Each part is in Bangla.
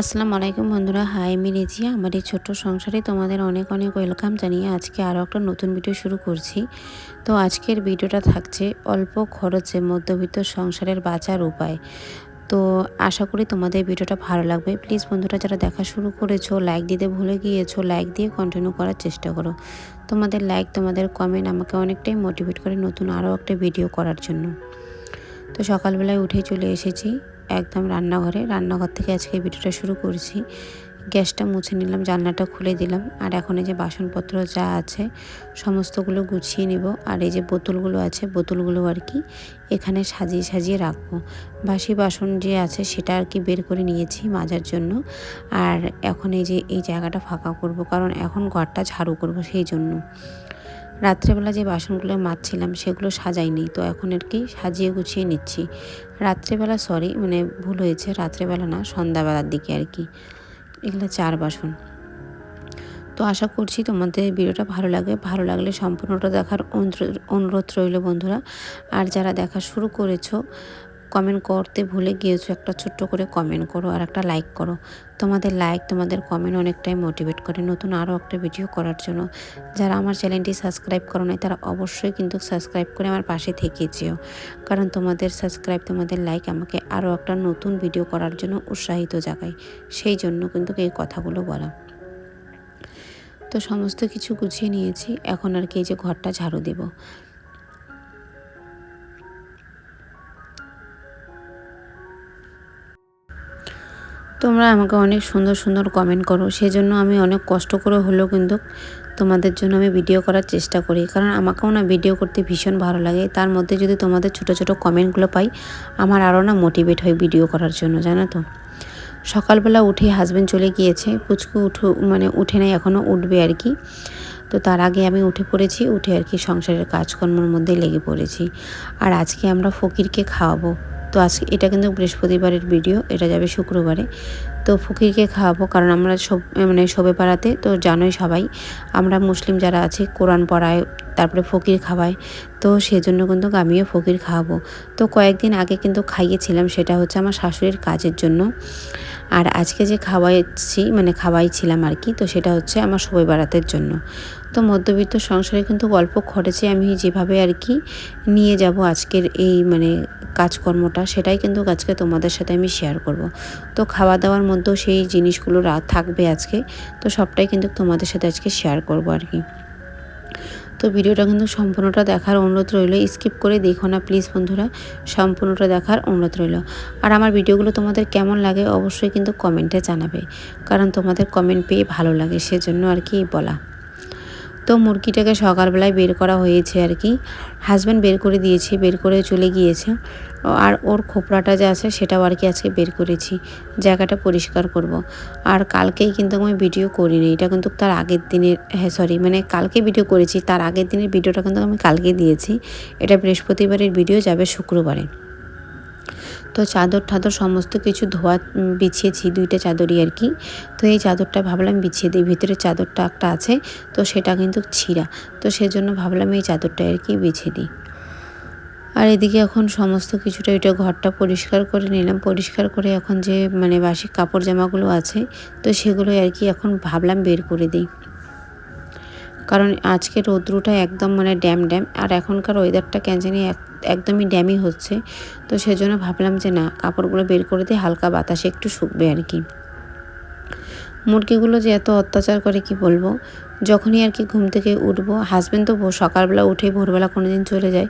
আসসালামু আলাইকুম বন্ধুরা। হাই, আমি রেজিয়া। আমার এই ছোট্ট সংসারে তোমাদের অনেক অনেক ওয়েলকাম জানিয়ে আজকে আরও একটা নতুন ভিডিও শুরু করছি। তো আজকের ভিডিওটা থাকছে অল্প খরচে মধ্যবিত্ত সংসারের বাঁচার উপায়। তো আশা করি তোমাদের ভিডিওটা ভালো লাগবে। প্লিজ বন্ধুরা, যারা দেখা শুরু করেছ, লাইক দিতে ভুলে গিয়েছো, লাইক দিয়ে কন্টিনিউ করার চেষ্টা করো। তোমাদের লাইক, তোমাদের কমেন্ট আমাকে অনেকটাই মোটিভেট করে নতুন আরও একটা ভিডিও করার জন্য। তো সকালবেলায় উঠে চলে এসেছি। একদম রান্নাঘরে। রান্নাঘর থেকে আজকে ভিডিওটা শুরু করছি। গ্যাসটা মুছে নিলাম, জানলাটা খুলে দিলাম। আর এখন এই যে বাসনপত্র যা আছে, সমস্তগুলো গুছিয়ে নিব। আর এই যে বোতলগুলো আছে, বোতলগুলো আর কি এখানে সাজিয়ে সাজিয়ে রাখব। বাসি বাসন যে আছে, সেটা আর কি বের করে নিয়েছি মাজার জন্য। আর এখন এই যে, এই জায়গাটা ফাঁকা করব, কারণ এখন ঘরটা ঝাড়ু করব সেই জন্য। রাত্রেবেলা যে বাসনগুলো মাজছিলাম সেগুলো সাজাইনি, তো এখন আর কি সাজিয়ে গুছিয়ে নিচ্ছি। রাত্রেবেলা সরি মানে ভুল হয়েছে, রাত্রেবেলা না, সন্ধ্যাবেলার দিকে আর কি। এগুলো চার বাসন। তো আশা করছি তোমাদের ভিডিওটা ভালো লাগে। ভালো লাগলে সম্পূর্ণটা দেখার অনুরোধ রইল বন্ধুরা। আর যারা দেখা শুরু করেছ কমেন্ট করতে ভুলে গিয়েছো, একটা ছোট্ট করে কমেন্ট করো আর একটা লাইক করো। তোমাদের লাইক তোমাদের কমেন্ট অনেকটাই মোটিভেট করে নতুন আরও একটা ভিডিও করার জন্য। যারা আমার চ্যানেলটি সাবস্ক্রাইব করো নাই, তারা অবশ্যই কিন্তু সাবস্ক্রাইব করে আমার পাশে থেকে যেও। কারণ তোমাদের সাবস্ক্রাইব তোমাদের লাইক আমাকে আরও একটা নতুন ভিডিও করার জন্য উৎসাহিত জাগায়। সেই জন্য কিন্তু এই কথাগুলো বলা। তো সমস্ত কিছু গুছিয়ে নিয়েছি, এখন আর কি এই যে ঘরটা ঝাড়ু দেবো। তোমরা আমাকে অনেক সুন্দর সুন্দর কমেন্ট করো। সেজন্য আমি অনেক কষ্ট করে হলেও কিন্তু তোমাদের জন্য আমি ভিডিও করার চেষ্টা করি। কারণ আমাকেও না ভিডিও করতে ভীষণ ভালো লাগে। তার মধ্যে যদি তোমাদের ছোট ছোট কমেন্টগুলো পাই, আমার আরও না মোটিভেট হয় ভিডিও করার জন্য, জানো তো? সকালবেলা উঠে হাজব্যান্ড চলে গিয়েছে। পুচকু উঠু মানে উঠে নেয় এখনও উঠবে আর কি। তো তার আগে আমি উঠে পড়েছি, উঠে আর কি সংসারের কাজকর্মের মধ্যে লেগে পড়েছি। আর আজকে আমরা ফকিরকে খাওয়াবো। তো আজকে এটা কিন্তু বৃহস্পতিবারের ভিডিও এটা যাবে শুক্রবারে। তো ফকিরকে খাওয়াবো, কারণ আমরা সব মানে সবে পাড়াতে, তো জানোই সবাই, আমরা মুসলিম যারা আছে, কোরআন পড়ায়, তারপরে ফকির খাওয়ায়, তো সেজন্য কিন্তু আমিও ফকির খাওয়াবো। তো কয়েকদিন আগে কিন্তু খাইয়েছিলাম, সেটা হচ্ছে আমার শাশুড়ির কাজের জন্য। আর আজকে যে খাওয়াইছি মানে খাওয়াইছিলাম আর কি, তো সেটা হচ্ছে আমার সবাই বেড়াতের জন্য। তো মধ্যবিত্ত সংসারে কিন্তু গল্প খরচে আমি যেভাবে আর কি নিয়ে যাব আজকের এই মানে কাজকর্মটা, সেটাই কিন্তু আজকে তোমাদের সাথে আমি শেয়ার করব। তো খাওয়া দাওয়ার মধ্যেও সেই জিনিসগুলো থাকবে আজকে, তো সবটাই কিন্তু তোমাদের সাথে আজকে শেয়ার করব আর কি। তো ভিডিওটা কিন্তু সম্পূর্ণটা দেখার অনুরোধ রইল। স্কিপ করে দেখো না প্লিজ বন্ধুরা, সম্পূর্ণটা দেখার অনুরোধ রইল। আর আমার ভিডিওগুলো তোমাদের কেমন লাগে অবশ্যই কিন্তু কমেন্টে জানাবে, কারণ তোমাদের কমেন্ট পেয়ে ভালো লাগে, সেজন্য আর কি বলা। তো মুরগিটাকে সকালবেলায় বের করা হয়েছে আর কি। হাজব্যান্ড বের করে দিয়েছে, বের করে চলে গিয়েছে। আর ওর খোপড়াটা যে আছে সেটাও আর কি আজকে বের করেছি। জায়গাটা পরিষ্কার করব। আর কালকেই কিন্তু আমি ভিডিও করিনি। এটা কিন্তু তার আগের দিনের হ্যাঁ সরি মানে কালকে ভিডিও করেছি। তার আগের দিনের ভিডিওটা কিন্তু আমি কালকে দিয়েছি। এটা বৃহস্পতিবারের ভিডিও যাবে শুক্রবারে। তো চাদর ঠাদর সমস্ত কিছু ধোয়া বিছিয়েছি, দুইটা চাদরই আর কি। তো এই চাদরটা ভাবলাম বিছিয়ে দিই, ভিতরে চাদরটা একটা আছে, তো সেটা কিন্তু ছিঁড়া। তো সেজন্য ভাবলাম এই চাদরটা আর কি বিছিয়ে দিই। আর এদিকে এখন সমস্ত কিছুটা এটা ঘরটা পরিষ্কার করে নিলাম। পরিষ্কার করে এখন যে মানে বাসি কাপড় জামাগুলো আছে, তো সেগুলো আর কি এখন ভাবলাম বের করে দিই। কারণ আজকে রৌদ্রটা একদম মানে ড্যাম ড্যাম, আর এখনকার ওয়েদারটা কেন জানি একদমই ড্যামই হচ্ছে। তো সেজন্য ভাবলাম যে না, কাপড়গুলো বের করে দিয়ে হালকা বাতাসে একটু শুকবে আর কি। মুরগিগুলো যে এত অত্যাচার করে কি বলব? যখনই আর কি ঘুম থেকে উঠবো হাজব্যান্ড তো সকালবেলা উঠে ভোরবেলা কোনো দিন চলে যায়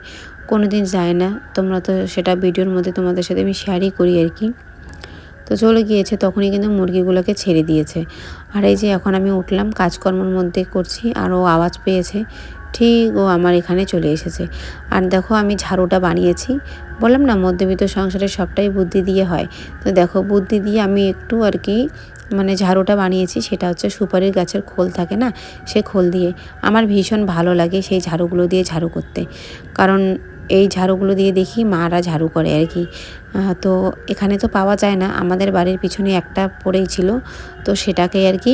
কোনো দিন যায় না। তোমরা তো সেটা ভিডিওর মধ্যে তোমাদের সাথে আমি শেয়ারই করি আর কি। তো চলে গিয়েছে, তখনই কিন্তু মুরগিগুলোকে ছেড়ে দিয়েছে। আর এই যে এখন আমি উঠলাম, কাজকর্মের মধ্যে করছি আর ও আওয়াজ পেয়েছে, ঠিক ও আমার এখানে চলে এসেছে। আর দেখো আমি ঝাড়ুটা বানিয়েছি, বললাম না মধ্যবিত্ত সংসারে সবটাই বুদ্ধি দিয়ে হয়। তো দেখো বুদ্ধি দিয়ে আমি একটু আর কি মানে ঝাড়ুটা বানিয়েছি, সেটা হচ্ছে সুপারির গাছের খোল থাকে না, সে খোল দিয়ে। আমার ভীষণ ভালো লাগে সেই ঝাড়ুগুলো দিয়ে ঝাড়ু করতে। কারণ এই ঝাড়ুগুলো দিয়ে দেখি মারা ঝাড়ু করে আর কি। তো এখানে তো পাওয়া যায় না, আমাদের বাড়ির পিছনে একটা পড়েই ছিল, তো সেটাকে আর কি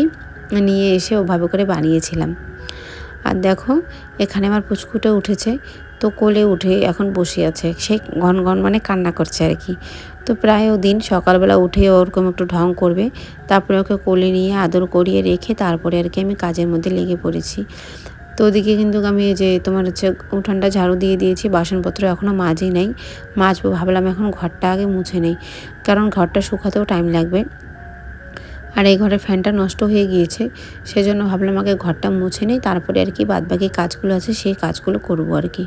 নিয়ে এসে ওভাবে করে বানিয়েছিলাম। আর দেখো, এখানে আমার পুচকুটা উঠেছে, তো কোলে উঠে এখন বসে আছে, সে ঘন ঘন মানে কান্না করছে আর কি। তো প্রায় ও দিন সকালবেলা উঠে ওরকম একটু ঢং করবে, তারপরে ওকে কোলে নিয়ে আদর করিয়ে রেখে তারপরে আর কি আমি কাজের মধ্যে লেগে পড়েছি। তো ওদিকে কিন্তু আমি এই যে তোমার হচ্ছে উঠানটা ঝাড়ু দিয়ে দিয়েছি, বাসনপত্র এখনও মাঝই নেই। মাজবো, ভাবলাম এখন ঘরটা আগে মুছে নেই, কারণ ঘরটা শুকাতেও টাইম লাগবে। আর এই ঘরের ফ্যানটা নষ্ট হয়ে গিয়েছে, সেজন্য ভাবলাম আগে ঘরটা মুছে নেই, তারপরে আর কি বাদবাকি কাজগুলো আছে, সেই কাজগুলো করব আর কি।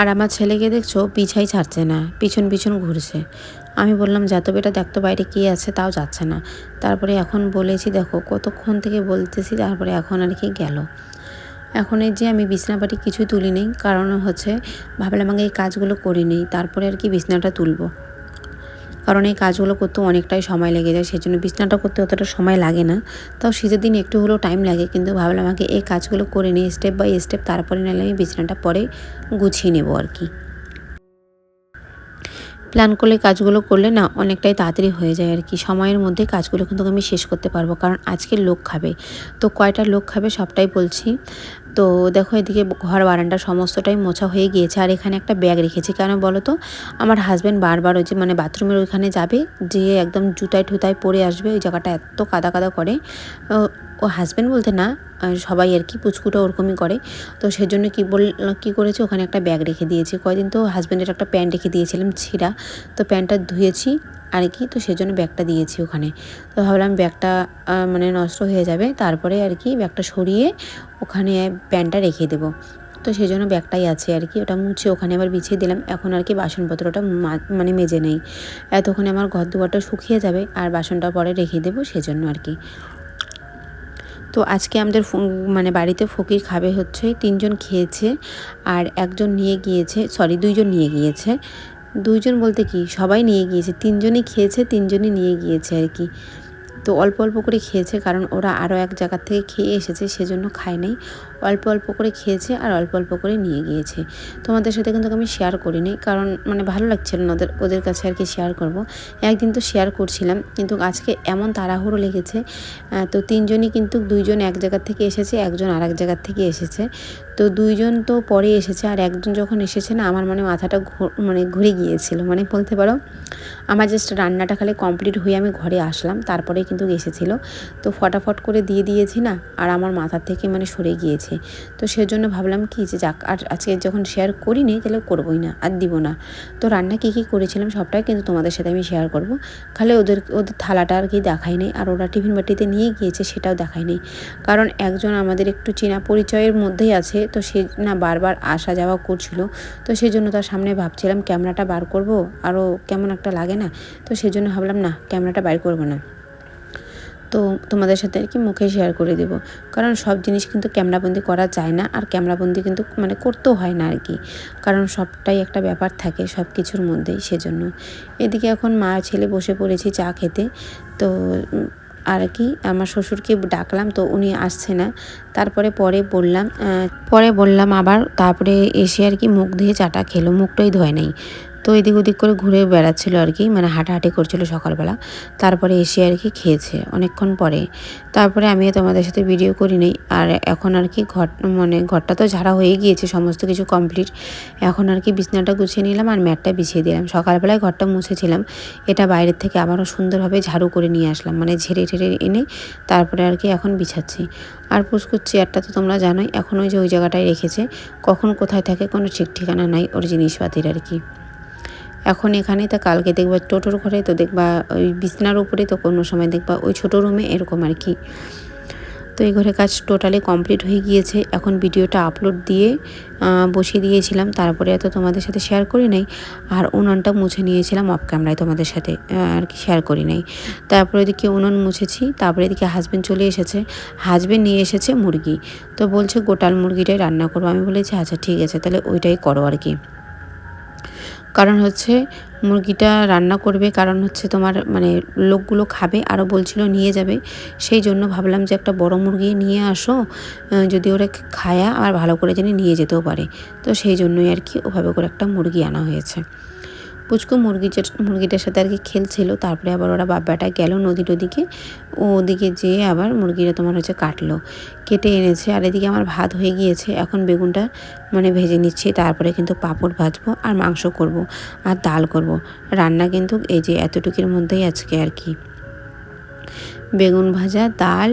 আর আমার ছেলেকে দেখছ, পিছাই ছাড়ছে না, পিছন পিছন ঘুরছে। আমি বললাম, যা তো বেটা দেখতো বাইরে কী আছে, তাও যাচ্ছে না। তারপরে এখন বলেছি, দেখো, কতক্ষণ থেকে বলতেছি, তারপরে এখন আর কি গেল। এখন এই যে আমি বিছনাপাটি কিছুই তুলি নেই, কারণ হচ্ছে ভাবলাম আগে এই কাজগুলো করি নেই, তারপরে আর কি বিছনাটা তুলবো। কারণ এই কাজগুলো করতে অনেকটাই সময় লেগে যায় সেই জন্য বিছনাটা করতে অতটা সময় লাগে না। তাও শীতের দিন একটু হলেও টাইম লাগে, কিন্তু ভাবলাম আগে এই কাজগুলো করে নিই স্টেপ বাই স্টেপ তারপরে নাহলে আমি বিছনাটা পরে গুছিয়ে নেব আর কি। প্ল্যান করলে কাজগুলো করলে না অনেকটাই তাড়াতাড়ি হয়ে যায় আর কি সময়ের মধ্যে কাজগুলো কিন্তু আমি শেষ করতে পারব, কারণ আজকে লোক খাবে। তো কয়টা লোক খাবে সবটাই বলছি। তো দেখো এদিকে ঘর, বারান্দা সমস্তটাই মোছা হয়ে গিয়েছে। আর এখানে একটা ব্যাগ রেখেছি, কেন বলো তো আমার হাজব্যান্ড বারবার ওই যে মানে বাথরুমের ওইখানে যাবে যে একদম জুতায় ঠুতায় পরে আসবে, ওই জায়গাটা এত কাদা কাদা করে ও হাজব্যান্ড বলতে না সবাই আর কি পুচকুটা ওরকমই করে। তো সেজন্য কী বল, কী করেছে, ওখানে একটা ব্যাগ রেখে দিয়েছি। কয়দিন তো হাজব্যান্ডের একটা প্যান্ট রেখে দিয়েছিলাম, ছিঁড়া। তো প্যান্টটা ধুয়েছি আর কি, তো সেজন্য ব্যাগটা দিয়েছি ওখানে। তো ভাবলাম ব্যাগটা মানে নষ্ট হয়ে যাবে, তারপরে আর কি ব্যাগটা সরিয়ে ওখানে প্যান্টটা রেখে দেবো। তো সেই জন্য ব্যাগটাই আছে আর কি, ওটা মুছে ওখানে আবার বিছিয়ে দিলাম। এখন আর কি বাসনপত্রটা মানে মেজে নেই। এতক্ষণে আমার ঘর দুয়ারটা শুকিয়ে যাবে, আর বাসনটা পরে রেখে দেবো সেজন্য আর কি। তো আজকে আমাদের মানে বাড়িতে ফকির খাবে হচ্ছে, তিনজন খেয়েছে আর একজন নিয়ে গিয়েছে সরি দুইজন নিয়ে গিয়েছে। দুইজন বলতে কি? সবাই নিয়ে গিয়েছে, তিনজনই খেয়েছে, তিনজনই নিয়ে গিয়েছে আর কি। তো অল্প অল্প করে খেয়েছে কারণ ওরা আরও এক জায়গা থেকে খেয়ে এসেছে, সেজন্য খায় নাই। অল্প অল্প করে খেয়েছে আর অল্প অল্প করে নিয়ে গিয়েছে। তোমাদের সাথে কিন্তু আমি শেয়ার করিনি, কারণ মানে ভালো লাগছিল না ওদের ওদের কাছে আর কি শেয়ার করব। একদিন তো শেয়ার করছিলাম, কিন্তু আজকে এমন তাড়াহুড়ো লেগেছে তো তিনজনই কিন্তু দুইজন এক জায়গার থেকে এসেছে, একজন আর এক জায়গার থেকে এসেছে। তো দুইজন তো পরে এসেছে আর একজন যখন এসেছে না, আমার মানে মাথাটা মানে ঘুরে গিয়েছিল। মানে বলতে পারো, আমার জাস্ট রান্নাটা খালি কমপ্লিট হয়ে আমি ঘরে আসলাম তারপরে কিন্তু এসেছিল। তো ফটাফট করে দিয়ে দিয়েছি না, আর আমার মাথা থেকে মানে সরে গিয়েছে। তো সেজন্য ভাবলাম কি যে যাক, আর আজকে যখন শেয়ার করিনি তাহলে করবোই না, আর দিব না। তো রান্না কী কী করেছিলাম সবটাই কিন্তু তোমাদের সাথে আমি শেয়ার করব। খালি ওদের ওদের থালাটা আর কি দেখাই নেই, আর ওরা টিফিন বাটিতে নিয়ে গিয়েছে সেটাও দেখাই নেই। কারণ একজন আমাদের একটু চেনা পরিচয়ের মধ্যেই আছে, তো সে না বারবার আসা যাওয়া করছিল। তো সেই জন্য তার সামনে ভাবছিলাম ক্যামেরাটা বার করব, আরও কেমন একটা লাগে না। তো সেজন্য ভাবলাম না, ক্যামেরাটা বার করব না। তো তোমাদের সাথে আর কি মুখে শেয়ার করে দেব। কারণ সব জিনিস কিন্তু ক্যামেরাবন্দি করা যায় না, আর ক্যামেরাবন্দি কিন্তু মানে করতেও হয় না আর কি। কারণ সবটাই একটা ব্যাপার থাকে সব কিছুর মধ্যেই সেজন্য। এদিকে এখন মা ছেলে বসে পড়েছি চা খেতে। তো আর কি আমার শ্বশুরকে ডাকলাম তো উনি আসছে না। তারপরে পরে বললাম পরে বললাম আবার তারপরে এসে আর কি মুখ ধুয়ে চাটা খেলো। মুখটাই ধোয় নাই। তো এদিক ওদিক করে ঘুরে বেড়াচ্ছিলো আর কি মানে হাঁটাহাঁটি করছিল সকালবেলা। তারপরে এসে আর কি খেয়েছে অনেকক্ষণ পরে। তারপরে আমি তোমাদের সাথে ভিডিও করি নেই। আর এখন আর কি ঘর মানে ঘরটা তো ঝাড়া হয়ে গিয়েছে, সমস্ত কিছু কমপ্লিট এখন আর কি বিছনাটা গুছিয়ে নিলাম আর ম্যাটটা বিছিয়ে দিলাম। সকালবেলায় ঘরটা মুছেছিলাম। এটা বাইরের থেকে আবারও সুন্দরভাবে ঝাড়ু করে নিয়ে আসলাম মানে ঝেড়ে ঠেড়ে এনে তারপরে আর কি এখন বিছাচ্ছি। আর পুষ্কুর চেয়ারটা তো তোমরা জানোই, এখন ওই যে ওই জায়গাটায় রেখেছে, কখন কোথায় থাকে কোনো ঠিক ঠিকানা নাই ওর জিনিসপাতির আর কি। এখন এখানে তো কালকে দেখবা টোটোর ঘরে তো দেখবা ওই বিছনার উপরে তো কোনো সময় দেখবা ওই ছোটো রুমে এরকম আর কি। তো এই ঘরে কাজ টোটালি কমপ্লিট হয়ে গিয়েছে। এখন ভিডিওটা আপলোড দিয়ে বসিয়ে দিয়েছিলাম। তারপরে এত তোমাদের সাথে শেয়ার করি নাই। আর উনানটা মুছে নিয়েছিলাম অফ ক্যামেরায় তোমাদের সাথে আর কি শেয়ার করি নাই। তারপরে এদিকে উনান মুছেছি। তারপরে এদিকে হাজব্যান্ড চলে এসেছে। হাজব্যান্ড নিয়ে এসেছে মুরগি। তো বলছে, গোটাল মুরগিটাই রান্না করব। আমি বলেছি আচ্ছা ঠিক আছে। তাহলে ওইটাই করো আর কি। কারণ হচ্ছে মুরগিটা রান্না করবে, কারণ হচ্ছে তোমার মানে লোকগুলো খাবে, আরও বলছিল নিয়ে যাবে। সেই জন্য ভাবলাম যে একটা বড় মুরগি নিয়ে আসো যদি ওরা খায়া আর ভালো করে জানি নিয়ে যেতেও পারে। তো সেই জন্যই আর কি ওভাবে করে একটা মুরগি আনা হয়েছে। পুচকু মুরগি মুরগিটার সাথে আর কি খেলছিল, তারপরে আবার ওরা বাব্বাটা গেল নদীর ওদিকে ও ওদিকে যেয়ে আবার মুরগিটা তোমার হচ্ছে কাটলো। কেটে এনেছে আর এদিকে আমার ভাত হয়ে গিয়েছে, এখন বেগুনটা মানে ভেজে নিচ্ছি, তারপরে কিন্তু পাঁপড় ভাজবো আর মাংস করব আর ডাল করব। রান্না কিন্তু এই যে এতটুকুর মধ্যেই আজকে আর কি। বেগুন ভাজা, ডাল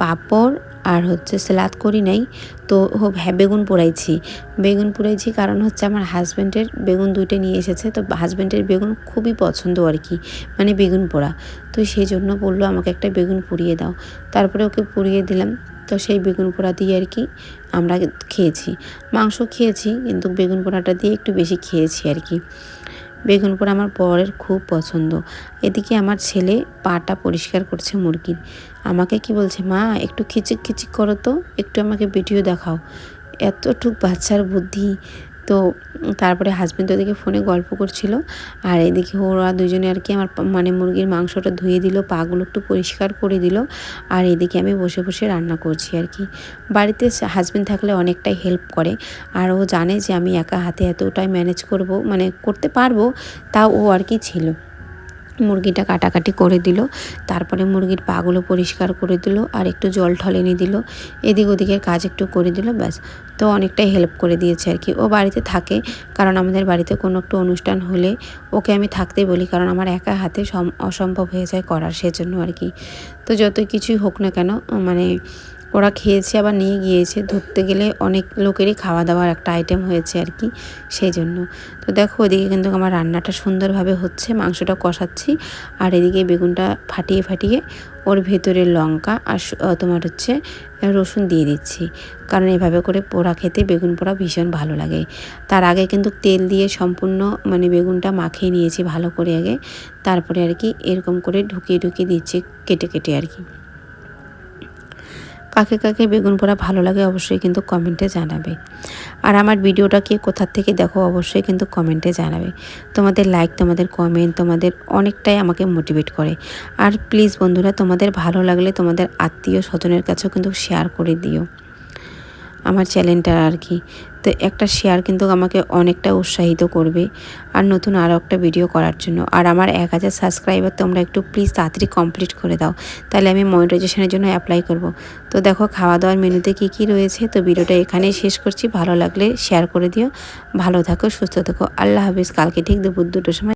পাঁপড় আর হচ্ছে স্যালাদ করি নাই। তো হ্যাঁ বেগুন পোড়াইছি। বেগুন পোড়াইছি কারণ হচ্ছে আমার হাজব্যান্ডের বেগুন দুইটা নিয়ে এসেছে। তো হাজব্যান্ডের বেগুন খুবই পছন্দ আর কি মানে বেগুন পোড়া। তো সেই জন্য বলল, আমাকে একটা বেগুন পুড়িয়ে দাও। তারপরে ওকে পুড়িয়ে দিলাম। তো সেই বেগুন পোড়া দিয়ে আর কি আমরা খেয়েছি। মাংস খেয়েছি, কিন্তু বেগুন পোড়াটা দিয়ে একটু বেশি খেয়েছি আর কি। বেগুন পোড়া আমার পরের খুব পছন্দ। এদিকে আমার ছেলে পাটা পরিষ্কার করছে মুরগির। আমাকে কি বলছে, মা, একটু খিচিক খিচিক করো তো, একটু আমাকে ভিডিও দেখাও। এতটুক বাচ্চার বুদ্ধি তো তারপরে হাজব্যান্ড ওদিকে ফোনে গল্প করছিল। আর এদিকে ওরা দুজনে আর কি আমার মানে মুরগির মাংসটা ধুয়ে দিল, পাগুলো একটু পরিষ্কার করে দিল। আর এদিকে আমি বসে বসে রান্না করছি আর কি। বাড়িতে হাজব্যান্ড থাকলে অনেকটাই হেল্প করে। আর ও জানে যে আমি একা হাতে এতটাই ম্যানেজ করব মানে করতে পারব, তাও ও আর কি ছিল। মুরগিটা কাটাকাটি করে দিল। তারপরে মুরগির পাগুলো পরিষ্কার করে দিল আর একটু জল ঠল এনে দিল। এদিক ওদিকের কাজ একটু করে দিল, ব্যাস। তো অনেকটাই হেল্প করে দিয়েছে আর কি। ও বাড়িতে থাকে, কারণ আমাদের বাড়িতে কোনো একটু অনুষ্ঠান হলে ওকে আমি থাকতেই বলি, কারণ আমার একা হাতে অসম্ভব হয়ে যায় করার সেজন্য আর কি। তো যতই কিছুই হোক না কেন মানে ওরা খেয়েছে, আবার নিয়ে গিয়েছে। ধরতে গেলে অনেক লোকেরই খাওয়া দাওয়ার একটা আইটেম হয়েছে আর কি, সেই জন্য। তো দেখো, ওদিকে কিন্তু আমার রান্নাটা সুন্দরভাবে হচ্ছে, মাংসটা কষাচ্ছি। আর এদিকে বেগুনটা ফাটিয়ে ফাটিয়ে ওর ভেতরে লঙ্কা আর তোমার হচ্ছে রসুন দিয়ে দিচ্ছি। কারণ এভাবে করে পোড়া খেতে বেগুন পোড়া ভীষণ ভালো লাগে। তার আগে কিন্তু তেল দিয়ে সম্পূর্ণ মানে বেগুনটা মাখিয়ে নিয়েছি ভালো করে আগে। তারপরে আর কি এরকম করে ঢুকিয়ে ঢুকিয়ে দিচ্ছি কেটে কেটে আর কি। কাকে কাকে বেগুন পোড়া ভালো লাগে অবশ্যই কিন্তু কমেন্টে জানাবে। আর আমার ভিডিওটা কে কোথার থেকে দেখো অবশ্যই কিন্তু কমেন্টে জানাবে। তোমাদের লাইক তোমাদের কমেন্ট তোমাদের অনেকটাই আমাকে মোটিভেট করে। আর প্লিজ বন্ধুরা, তোমাদের ভালো লাগলে তোমাদের আত্মীয় স্বজনের কাছেও কিন্তু শেয়ার করে দিও। আমার চ্যানেলটা আর কি। তো একটা শেয়ার কিন্তু আমাকে অনেকটা উৎসাহিত করবে আর নতুন আরও একটা ভিডিও করার জন্য। আর আমার এক হাজার সাবস্ক্রাইবার তোমরা একটু প্লিজ তাড়াতাড়ি কমপ্লিট করে দাও। তাহলে আমি মনিটাইজেশনের জন্য অ্যাপ্লাই করব। তো দেখো খাওয়া দাওয়ার মেনুতে কী কী রয়েছে? তো ভিডিওটা এখানেই শেষ করছি। ভালো লাগলে শেয়ার করে দিও। ভালো থাকো, সুস্থ থাকো। আল্লাহ হাফিজ। কালকে ঠিক দুপুর দুটোর সময়